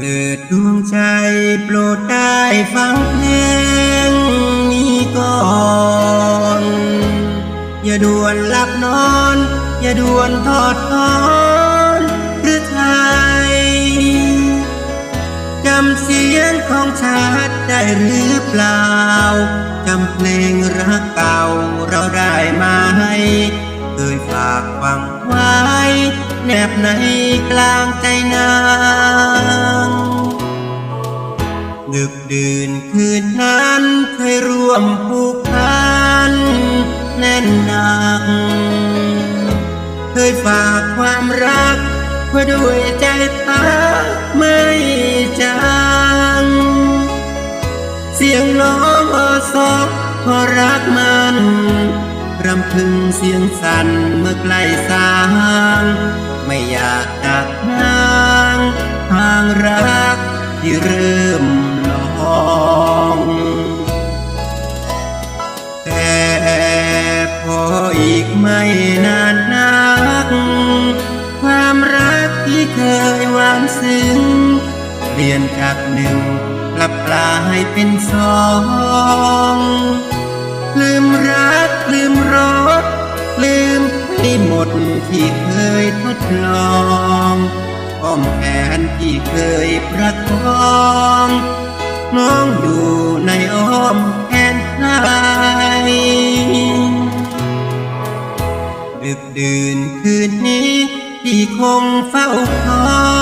เลื่อมใจโปรดได้ฟังเพลงนี้ก่อน อย่าด่วนหลับนอน อย่าด่วนทอดถอนหรือไทยจำเสียงของชาติได้หรือเปล่า จำเพลงรักเก่าเราได้มาให้เคยฝากฟังไว้ แนบในกลางใจนา แน่นหนัก เคยฝากความรักไว้ด้วยใจตาไม่จางเสียงน้องอสอพอรักมันรำพึงเสียงสั่นเมื่อใกล้สาง ไม่อยากจากนางทางรักที่เริ่ม ออีกไม่นานนัก ความรักที่เคยหวานซึ้งเปลี่ยนจากหนึ่งกลับกลายเป็นสองลืมรักลืมรสลืมให้หมดที่เคยทดลองอ้อมแขนที่เคยประคองน้องอยู่ในอ้อมแขนใค ดื่นคืนนี้ที่คงเฝ้าคอย